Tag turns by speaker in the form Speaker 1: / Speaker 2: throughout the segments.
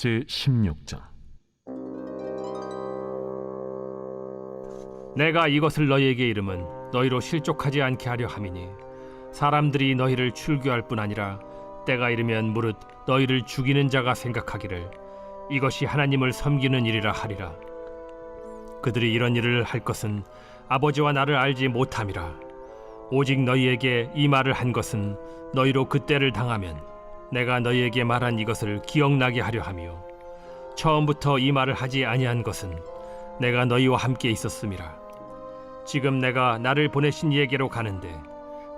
Speaker 1: 제 16장
Speaker 2: 내가 이것을 너희에게 이름은 너희로 실족하지 않게 하려 함이니 사람들이 너희를 출교할 뿐 아니라 때가 이르면 무릇 너희를 죽이는 자가 생각하기를 이것이 하나님을 섬기는 일이라 하리라. 그들이 이런 일을 할 것은 아버지와 나를 알지 못함이라. 오직 너희에게 이 말을 한 것은 너희로 그때를 당하면 내가 너희에게 말한 이것을 기억나게 하려 함이요 처음부터 이 말을 하지 아니한 것은 내가 너희와 함께 있었음이라. 지금 내가 나를 보내신 이에게로 가는데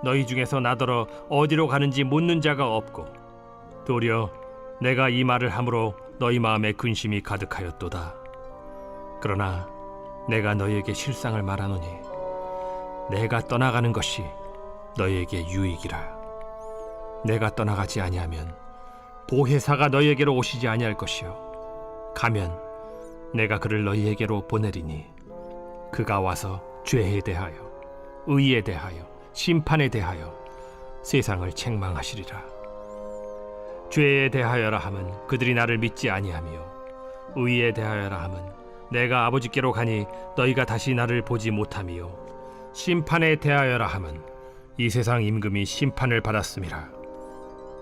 Speaker 2: 너희 중에서 나더러 어디로 가는지 묻는 자가 없고 도리어 내가 이 말을 함으로 너희 마음에 근심이 가득하였도다. 그러나 내가 너희에게 실상을 말하노니 내가 떠나가는 것이 너희에게 유익이라 내가 떠나가지 아니하면 보혜사가 너희에게로 오시지 아니할 것이요. 가면 내가 그를 너희에게로 보내리니 그가 와서 죄에 대하여 의에 대하여 심판에 대하여 세상을 책망하시리라. 죄에 대하여라 함은 그들이 나를 믿지 아니하며 의에 대하여라 함은 내가 아버지께로 가니 너희가 다시 나를 보지 못하미요 심판에 대하여라 함은 이 세상 임금이 심판을 받았음이라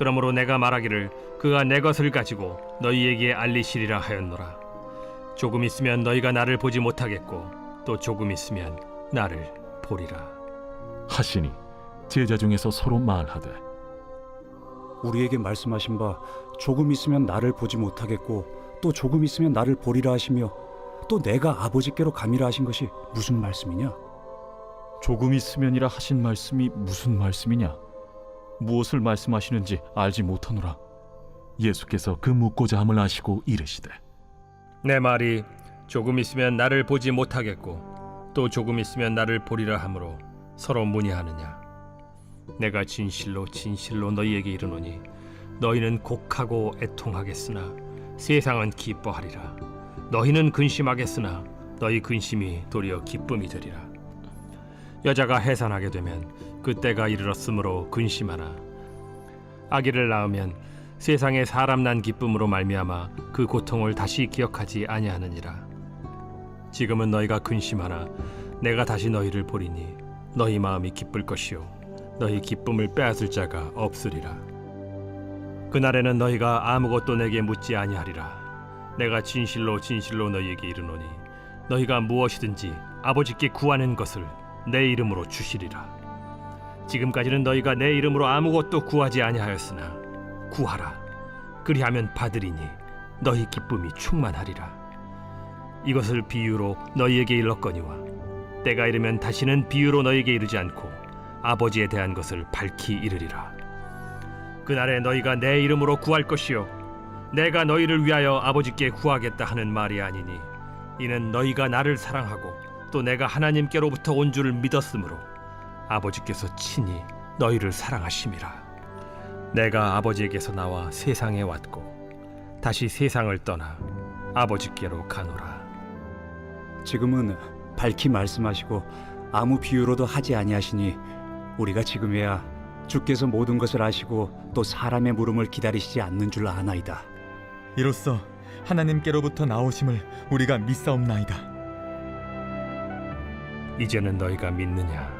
Speaker 2: 그러므로 내가 말하기를 그가 내 것을 가지고 너희에게 알리시리라 하였노라. 조금 있으면 너희가 나를 보지 못하겠고 또 조금 있으면 나를 보리라.
Speaker 1: 하시니 제자 중에서 서로 말하되
Speaker 3: 우리에게 말씀하신 바 조금 있으면 나를 보지 못하겠고 또 조금 있으면 나를 보리라 하시며 또 내가 아버지께로 감이라 하신 것이 무슨 말씀이냐?
Speaker 1: 조금 있으면이라 하신 말씀이 무슨 말씀이냐 무엇을 말씀하시는지 알지 못하노라. 예수께서 그 묻고자 함을 아시고 이르시되
Speaker 2: 내 말이 조금 있으면 나를 보지 못하겠고 또 조금 있으면 나를 보리라 하므로 서로 문의하느냐? 내가 진실로 진실로 너희에게 이르노니 너희는 곡하고 애통하겠으나 세상은 기뻐하리라. 너희는 근심하겠으나 너희 근심이 도리어 기쁨이 되리라. 여자가 해산하게 되면 그때가 이르렀으므로 근심하나 아기를 낳으면 세상에 사람 난 기쁨으로 말미암아 그 고통을 다시 기억하지 아니하느니라. 지금은 너희가 근심하나 내가 다시 너희를 보리니 너희 마음이 기쁠 것이요. 너희 기쁨을 빼앗을 자가 없으리라. 그날에는 너희가 아무것도 내게 묻지 아니하리라. 내가 진실로 진실로 너희에게 이르노니 너희가 무엇이든지 아버지께 구하는 것을 내 이름으로 주시리라 지금까지는 너희가 내 이름으로 아무것도 구하지 아니하였으나 구하라. 그리하면 받으리니 너희 기쁨이 충만하리라. 이것을 비유로 너희에게 일렀거니와 때가 이르면 다시는 비유로 너희에게 이르지 않고 아버지에 대한 것을 밝히 이르리라. 그날에 너희가 내 이름으로 구할 것이요 내가 너희를 위하여 아버지께 구하겠다 하는 말이 아니니 이는 너희가 나를 사랑하고 또 내가 하나님께로부터 온 줄을 믿었으므로 아버지께서 친히 너희를 사랑하심이라 내가 아버지에게서 나와 세상에 왔고 다시 세상을 떠나 아버지께로 가노라
Speaker 3: 지금은 밝히 말씀하시고 아무 비유로도 하지 아니하시니 우리가 지금에야 주께서 모든 것을 아시고 또 사람의 물음을 기다리시지 않는 줄 아나이다.
Speaker 4: 이로써 하나님께로부터 나오심을 우리가 믿사옵나이다.
Speaker 2: 이제는 너희가 믿느냐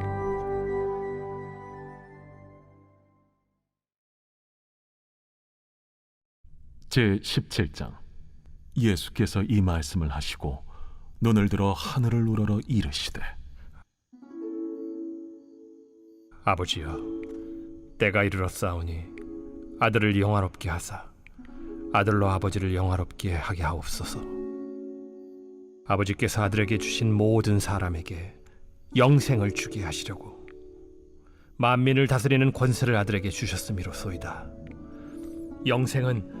Speaker 1: 제 17장. 예수께서 이 말씀을 하시고 눈을 들어 하늘을 우러러 이르시되
Speaker 2: 아버지여 때가 이르렀사오니 아들을 영화롭게 하사 아들로 아버지를 영화롭게 하게 하옵소서. 아버지께서 아들에게 주신 모든 사람에게 영생을 주게 하시려고 만민을 다스리는 권세를 아들에게 주셨음이로소이다. 영생은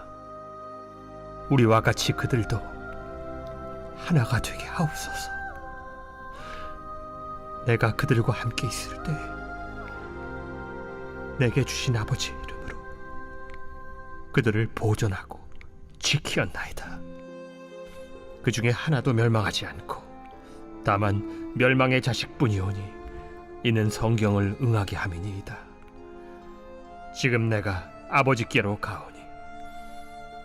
Speaker 2: 우리와 같이 그들도 하나가 되게 하옵소서. 내가 그들과 함께 있을 때 내게 주신 아버지의 이름으로 그들을 보존하고 지키었나이다. 그 중에 하나도 멸망하지 않고 다만 멸망의 자식뿐이오니 이는 성경을 응하게 함이니이다. 지금 내가 아버지께로 가오니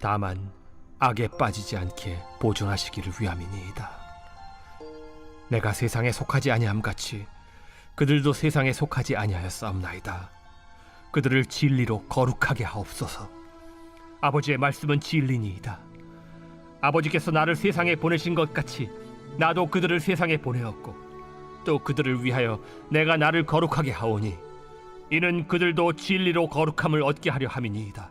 Speaker 2: 다만 악에 빠지지 않게 보존하시기를 위함이니이다. 내가 세상에 속하지 아니함 같이 그들도 세상에 속하지 아니하였사옵나이다. 그들을 진리로 거룩하게 하옵소서. 아버지의 말씀은 진리니이다. 아버지께서 나를 세상에 보내신 것 같이 나도 그들을 세상에 보내었고 또 그들을 위하여 내가 나를 거룩하게 하오니 이는 그들도 진리로 거룩함을 얻게 하려 함이니이다.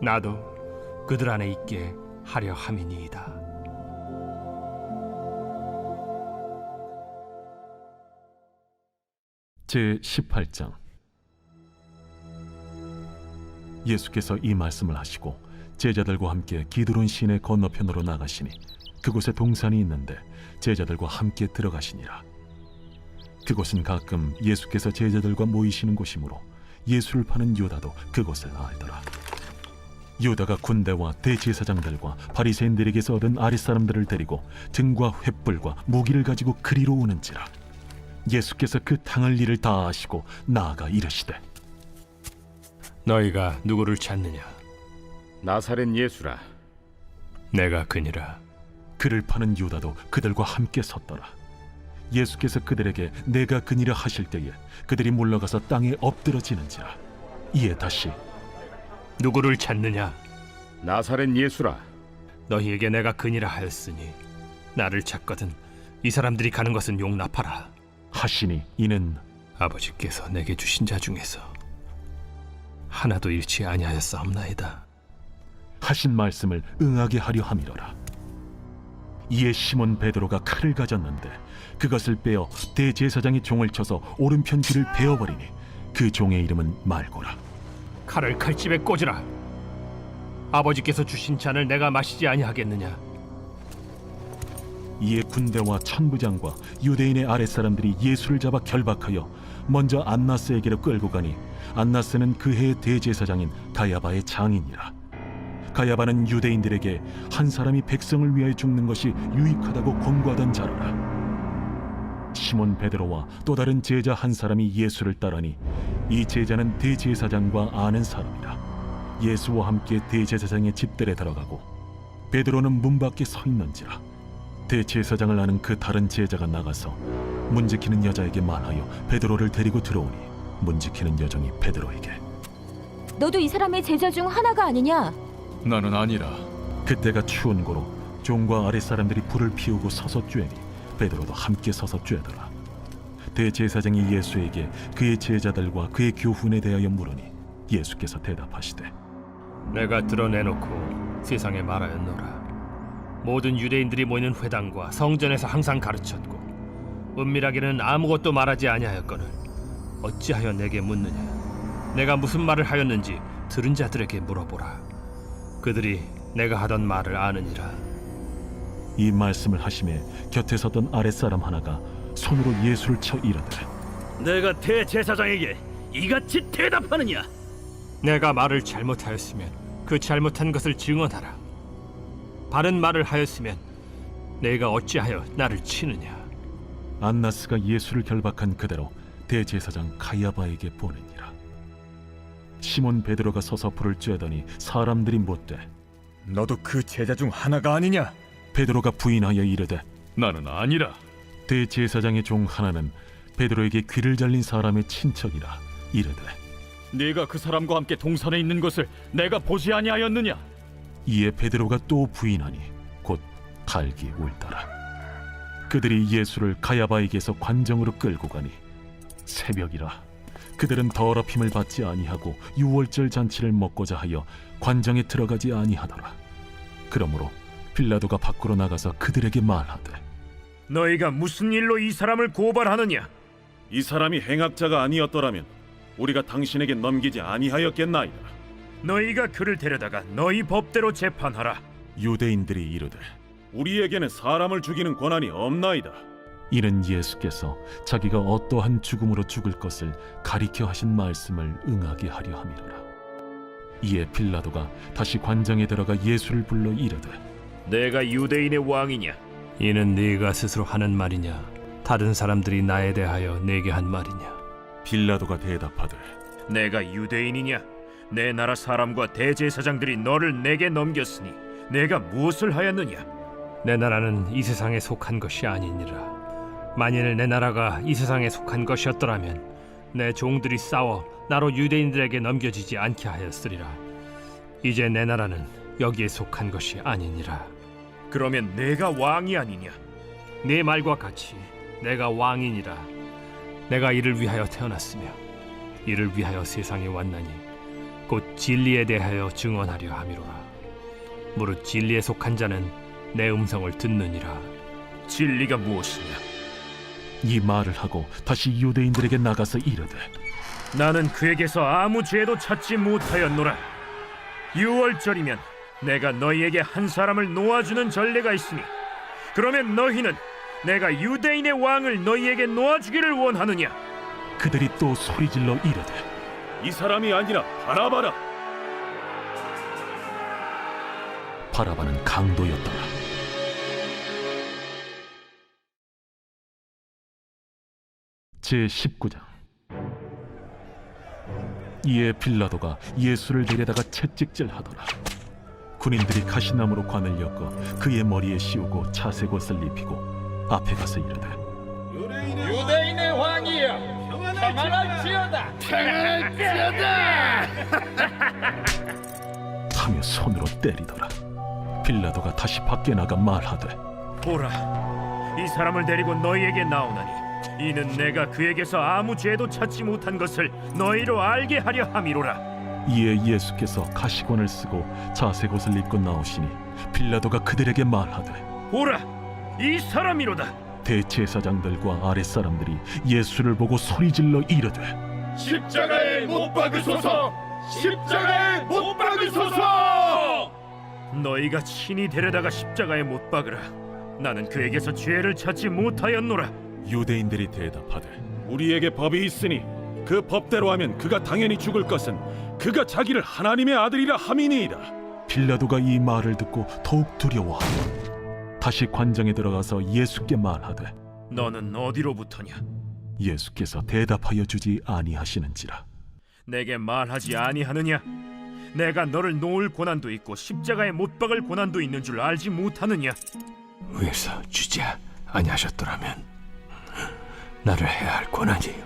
Speaker 2: 나도 그들 안에 있게 하려 함이니이다.
Speaker 1: 제 18장 예수께서 이 말씀을 하시고 제자들과 함께 기드론 시내 건너편으로 나가시니 그곳에 동산이 있는데 제자들과 함께 들어가시니라. 그곳은 가끔 예수께서 제자들과 모이시는 곳이므로 예수를 파는 유다도 그곳을 알더라. 유다가 군대와 대제사장들과 바리새인들에게서 얻은 아랫사람들을 데리고 등과 횃불과 무기를 가지고 그리로 오는지라. 예수께서 그 당할 일을 다 아시고 나아가 이르시되
Speaker 2: 너희가 누구를 찾느냐?
Speaker 5: 나사렛 예수라
Speaker 2: 내가 그니라.
Speaker 1: 그를 파는 유다도 그들과 함께 섰더라. 예수께서 그들에게 내가 그니라 하실 때에 그들이 물러가서 땅에 엎드러지는지라. 이에 다시
Speaker 2: 누구를 찾느냐?
Speaker 5: 나사렛 예수라
Speaker 2: 너희에게 내가 그니라 하였으니 나를 찾거든 이 사람들이 가는 것은 용납하라.
Speaker 1: 하시니 이는
Speaker 2: 아버지께서 내게 주신 자 중에서 하나도 잃지 아니하였사옵나이다.
Speaker 1: 하신 말씀을 응하게 하려 함이로라. 이에 시몬 베드로가 칼을 가졌는데 그것을 빼어 대제사장의 종을 쳐서 오른편 귀를 베어버리니 그 종의 이름은 말고라.
Speaker 2: 칼을 칼집에 꽂으라. 아버지께서 주신 잔을 내가 마시지 아니하겠느냐?
Speaker 1: 이에 군대와 천부장과 유대인의 아랫사람들이 예수를 잡아 결박하여 먼저 안나스에게로 끌고 가니 안나스는 그 해의 대제사장인 가야바의 장인이라 가야바는 유대인들에게 한 사람이 백성을 위하여 죽는 것이 유익하다고 권고하던 자로라 시몬 베드로와 또 다른 제자 한 사람이 예수를 따르니 이 제자는 대제사장과 아는 사람이라 예수와 함께 대제사장의 집들에 들어가고 베드로는 문 밖에 서 있는지라 대제사장을 아는 그 다른 제자가 나가서 문 지키는 여자에게 말하여 베드로를 데리고 들어오니 문 지키는 여종이 베드로에게
Speaker 6: 너도 이 사람의 제자 중 하나가 아니냐?
Speaker 1: 나는 아니라 그때가 추운 고로 종과 아랫 사람들이 불을 피우고 서서 쬐니 베드로도 함께 서서 쬐더라 대제사장이 예수에게 그의 제자들과 그의 교훈에 대하여 물으니 예수께서 대답하시되
Speaker 2: 내가 드러내놓고 세상에 말하였노라. 모든 유대인들이 모이는 회당과 성전에서 항상 가르쳤고 은밀하게는 아무것도 말하지 아니하였거늘 어찌하여 내게 묻느냐? 내가 무슨 말을 하였는지 들은 자들에게 물어보라. 그들이 내가 하던 말을 아느니라.
Speaker 1: 이 말씀을 하심에 곁에 섰던 아랫사람 하나가 손으로 예수를 쳐 이르되
Speaker 7: 내가 대제사장에게 이같이 대답하느냐?
Speaker 2: 내가 말을 잘못하였으면 그 잘못한 것을 증언하라. 바른 말을 하였으면 내가 어찌하여 나를 치느냐?
Speaker 1: 안나스가 예수를 결박한 그대로 대제사장 가야바에게 보내니라. 시몬 베드로가 서서 불을 쬐더니 사람들이 못돼
Speaker 4: 너도 그 제자 중 하나가 아니냐?
Speaker 1: 베드로가 부인하여 이르되
Speaker 5: 나는 아니라
Speaker 1: 대제사장의 종 하나는 베드로에게 귀를 잘린 사람의 친척이라 이르되
Speaker 5: 네가 그 사람과 함께 동산에 있는 것을 내가 보지 아니하였느냐
Speaker 1: 이에 베드로가 또 부인하니 곧 갈기 울더라. 그들이 예수를 가야바에게서 관정으로 끌고 가니 새벽이라 그들은 더럽힘을 받지 아니하고 유월절 잔치를 먹고자 하여 관정에 들어가지 아니하더라. 그러므로 빌라도가 밖으로 나가서 그들에게 말하되
Speaker 7: 너희가 무슨 일로 이 사람을 고발하느냐?
Speaker 8: 이 사람이 행악자가 아니었더라면 우리가 당신에게 넘기지 아니하였겠나이다.
Speaker 7: 너희가 그를 데려다가 너희 법대로 재판하라.
Speaker 1: 유대인들이 이르되
Speaker 8: 우리에게는 사람을 죽이는 권한이 없나이다.
Speaker 1: 이는 예수께서 자기가 어떠한 죽음으로 죽을 것을 가리켜 하신 말씀을 응하게 하려 함이로라. 이에 빌라도가 다시 관정에 들어가 예수를 불러 이르되
Speaker 7: 내가 유대인의 왕이냐?
Speaker 2: 이는 네가 스스로 하는 말이냐? 다른 사람들이 나에 대하여 내게 한 말이냐?
Speaker 1: 빌라도가 대답하되
Speaker 7: 내가 유대인이냐? 내 나라 사람과 대제사장들이 너를 내게 넘겼으니 내가 무엇을 하였느냐?
Speaker 2: 내 나라는 이 세상에 속한 것이 아니니라. 만일 내 나라가 이 세상에 속한 것이었더라면 내 종들이 싸워 나로 유대인들에게 넘겨지지 않게 하였으리라. 이제 내 나라는 여기에 속한 것이 아니니라.
Speaker 7: 그러면 내가 왕이 아니냐?
Speaker 2: 네 말과 같이 내가 왕이니라. 내가 이를 위하여 태어났으며 이를 위하여 세상에 왔나니 곧 진리에 대하여 증언하려 함이로라. 무릇 진리에 속한 자는 내 음성을 듣느니라.
Speaker 7: 진리가 무엇이냐?
Speaker 1: 이 말을 하고 다시 유대인들에게 나가서 이르되
Speaker 7: 나는 그에게서 아무 죄도 찾지 못하였노라. 유월절이면 내가 너희에게 한 사람을 놓아주는 전례가 있으니 그러면 너희는 내가 유대인의 왕을 너희에게 놓아주기를 원하느냐
Speaker 1: 그들이 또 소리질러 이르되
Speaker 8: 이 사람이 아니라 바라바라.
Speaker 1: 바라바는 강도였더라. 제 19장 이에 빌라도가 예수를 데려다가 채찍질하더라. 군인들이 가시나무로 관을 엮어 그의 머리에 씌우고 차색 옷을 입히고 앞에 가서 이르되
Speaker 5: 유대인의 왕이여 평안할지어다.
Speaker 1: 하며 손으로 때리더라. 빌라도가 다시 밖에 나가 말하되
Speaker 7: 보라 이 사람을 데리고 너희에게 나오나니 이는 내가 그에게서 아무 죄도 찾지 못한 것을 너희로 알게 하려 함이로라
Speaker 1: 이에 예수께서 가시관을 쓰고 자색 옷을 입고 나오시니 빌라도가 그들에게 말하되
Speaker 7: 보라 이 사람이로다.
Speaker 1: 대제사장들과 아랫사람들이 예수를 보고 소리질러 이르되
Speaker 5: 십자가에 못 박으소서! 십자가에 못 박으소서!
Speaker 7: 너희가 친히 데려다가 십자가에 못 박으라. 나는 그에게서 죄를 찾지 못하였노라.
Speaker 1: 유대인들이 대답하되
Speaker 8: 우리에게 법이 있으니 그 법대로 하면 그가 당연히 죽을 것은 그가 자기를 하나님의 아들이라 함이니이다.
Speaker 1: 빌라도가 이 말을 듣고 더욱 두려워하고 다시 관장에 들어가서 예수께 말하되
Speaker 7: 너는 어디로부터냐?
Speaker 1: 예수께서 대답하여 주지 아니하시는지라.
Speaker 7: 내게 말하지 아니하느냐? 내가 너를 놓을 고난도 있고 십자가에 못 박을 고난도 있는 줄 알지 못하느냐?
Speaker 9: 위에서 주지 아니하셨더라면 나를 해야 할 권한이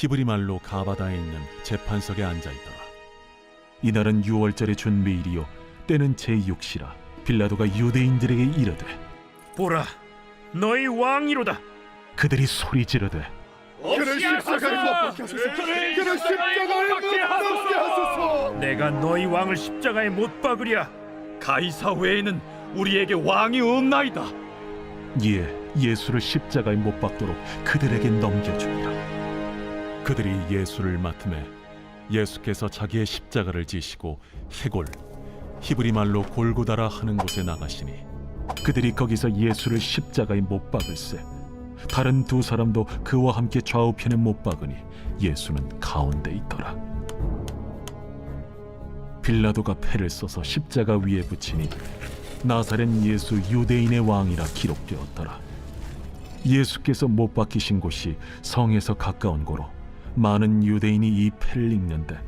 Speaker 1: 히브리 말로 가바다에 있는 재판석에 앉아 있더라. 이날은 유월절의 준비일이요 때는 제6시라 빌라도가 유대인들에게 이르되
Speaker 7: 보라 너희 왕이로다
Speaker 1: 그들이 소리 지르되
Speaker 10: 그를 십자가에 못 박게 하소서. 그를 십자가에 못 박게 하소서.
Speaker 7: 내가 너희 왕을 십자가에 못 박으랴
Speaker 5: 가이사 외에는 우리에게 왕이 없나이다
Speaker 1: 이에 예수를 십자가에 못 박도록 그들에게 넘겨주니라. 그들이 예수를 맡음에 예수께서 자기의 십자가를 지시고 해골 히브리 말로 골고다라 하는 곳에 나가시니 그들이 거기서 예수를 십자가에 못 박을세 다른 두 사람도 그와 함께 좌우편에 못 박으니 예수는 가운데 있더라. 빌라도가 패를 써서 십자가 위에 붙이니 나사렛 예수 유대인의 왕이라 기록되었더라. 예수께서 못 박히신 곳이 성에서 가까운 고로 많은 유대인이 이 패를 읽는데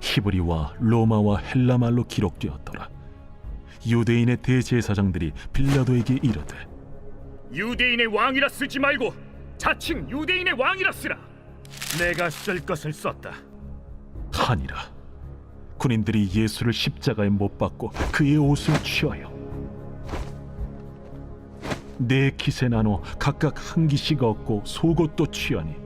Speaker 1: 히브리와 로마와 헬라 말로 기록되었더라. 유대인의 대제사장들이 빌라도에게 이르되
Speaker 7: 유대인의 왕이라 쓰지 말고 자칭 유대인의 왕이라 쓰라 내가 쓸 것을 썼다
Speaker 1: 하니라. 군인들이 예수를 십자가에 못 박고 그의 옷을 취하여 네 킷에 나눠 각각 한 기씩 얻고 속옷도 취하니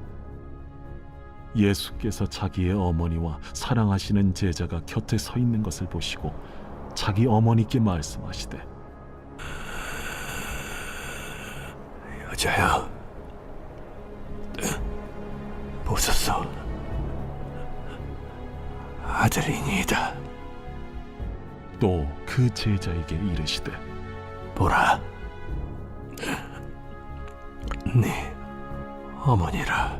Speaker 1: 예수께서 자기의 어머니와 사랑하시는 제자가 곁에 서 있는 것을 보시고 자기 어머니께 말씀하시되
Speaker 9: 여자야 보소서. 아들이니이다.
Speaker 1: 또 그 제자에게 이르시되
Speaker 9: 보라 네 어머니라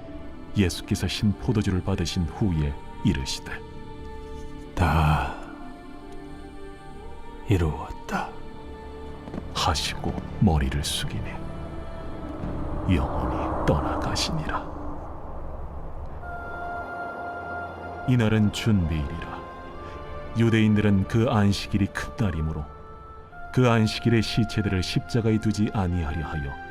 Speaker 1: 예수께서 신 포도주를 받으신 후에 이르시되
Speaker 9: 다 이루었다.
Speaker 1: 하시고 머리를 숙이니 영원히 떠나가시니라 이날은 준비일이라 유대인들은 그 안식일이 큰 날이므로 그 안식일에 시체들을 십자가에 두지 아니하려 하여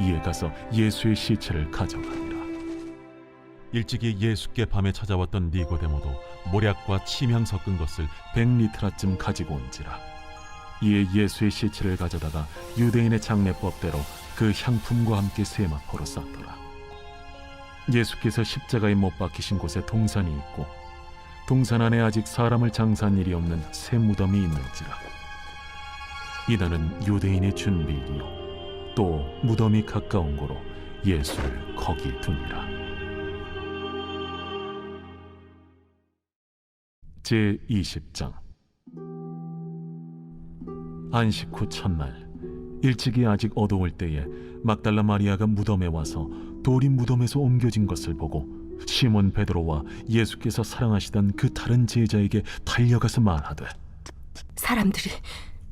Speaker 1: 이에 가서 예수의 시체를 가져가니라. 일찍이 예수께 밤에 찾아왔던 니고데모도 모략과 침향 섞은 것을 백 리트라쯤 가지고 온지라. 이에 예수의 시체를 가져다가 유대인의 장례법대로 그 향품과 함께 세마포로 쌌더라. 예수께서 십자가에 못 박히신 곳에 동산이 있고 동산 안에 아직 사람을 장사한 일이 없는 새 무덤이 있는지라. 이날은 유대인의 준비일이요 또 무덤이 가까운 고로 예수를 거기 두니라. 제 20장 안식 후 첫날 일찍이 아직 어두울 때에 막달라 마리아가 무덤에 와서 돌이 무덤에서 옮겨진 것을 보고 시몬 베드로와 예수께서 사랑하시던 그 다른 제자에게 달려가서 말하되
Speaker 6: 사람들이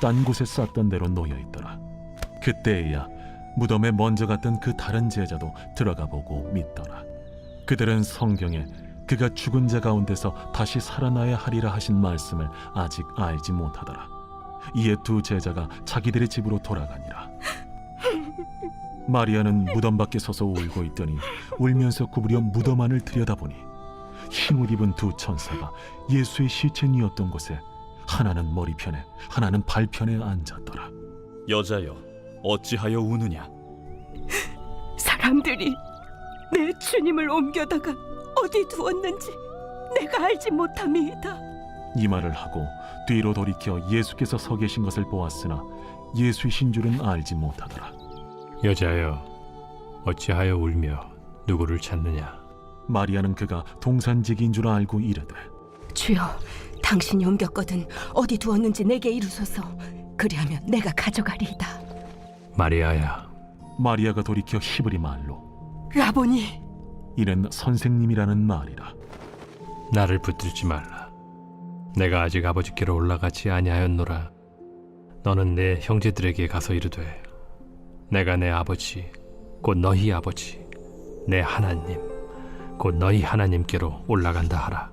Speaker 1: 딴 곳에 쌌던 대로 놓여 있더라. 그때에야 무덤에 먼저 갔던 그 다른 제자도 들어가 보고 믿더라. 그들은 성경에 그가 죽은 자 가운데서 다시 살아나야 하리라 하신 말씀을 아직 알지 못하더라. 이에 두 제자가 자기들의 집으로 돌아가니라. 마리아는 무덤 밖에 서서 울고 있더니 울면서 구부려 무덤 안을 들여다보니 흰옷 입은 두 천사가 예수의 시체니었던 곳에 하나는 머리편에 하나는 발편에 앉았더라.
Speaker 5: 여자여 어찌하여 우느냐
Speaker 6: 사람들이 내 주님을 옮겨다가 어디 두었는지 내가 알지 못함이다.
Speaker 1: 이 말을 하고 뒤로 돌이켜 예수께서 서 계신 것을 보았으나 예수이신 줄은 알지 못하더라.
Speaker 2: 여자여 어찌하여 울며 누구를 찾느냐
Speaker 1: 마리아는 그가 동산직인 줄 알고 이르되
Speaker 6: 주여, 당신이 옮겼거든 어디 두었는지 내게 이루소서. 그리하면 내가 가져가리이다.
Speaker 2: 마리아야
Speaker 1: 마리아가 돌이켜 히브리 말로
Speaker 6: 라보니,
Speaker 1: 이는 선생님이라는 말이라.
Speaker 2: 나를 붙들지 말라 내가 아직 아버지께로 올라가지 아니하였노라 너는 내 형제들에게 가서 이르되 내가 내 아버지 곧 너희 아버지 내 하나님 곧 너희 하나님께로 올라간다 하라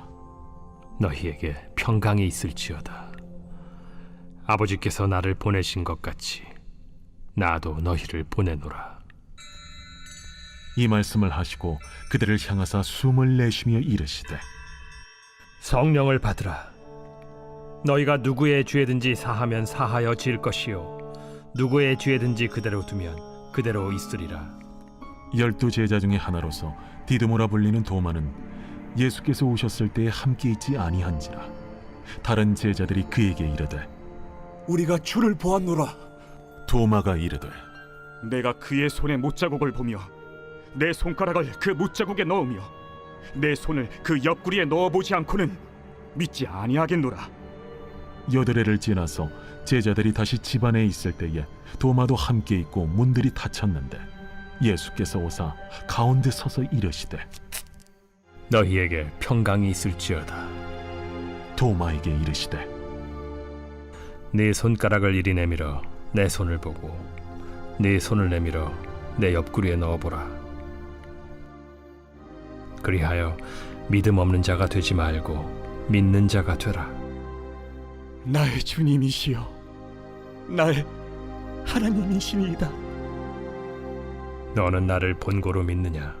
Speaker 2: 너희에게 평강이 있을지어다. 아버지께서 나를 보내신 것 같이 나도 너희를 보내노라.
Speaker 1: 이 말씀을 하시고 그들을 향하사 숨을 내쉬며 이르시되
Speaker 2: 성령을 받으라. 너희가 누구의 죄든지 사하면 사하여 질 것이요 누구의 죄든지 그대로 두면 그대로 있으리라.
Speaker 1: 열두 제자 중에 하나로서 디드모라 불리는 도마는 예수께서 오셨을 때에 함께 있지 아니한지라 다른 제자들이 그에게 이르되
Speaker 3: 우리가 주를 보았노라.
Speaker 1: 도마가 이르되
Speaker 5: 내가 그의 손에 못자국을 보며 내 손가락을 그 못자국에 넣으며 내 손을 그 옆구리에 넣어보지 않고는 믿지 아니하겠노라.
Speaker 1: 여드레를 지나서 제자들이 다시 집안에 있을 때에 도마도 함께 있고 문들이 닫혔는데 예수께서 오사 가운데 서서 이르시되
Speaker 2: 너희에게 평강이 있을지어다.
Speaker 1: 도마에게 이르시되
Speaker 2: 네 손가락을 이리 내밀어 내 손을 보고 네 손을 내밀어 내 옆구리에 넣어보라. 그리하여 믿음 없는 자가 되지 말고 믿는 자가 되라.
Speaker 5: 나의 주님이시여, 나의 하나님이시니이다.
Speaker 2: 너는 나를 본고로 믿느냐?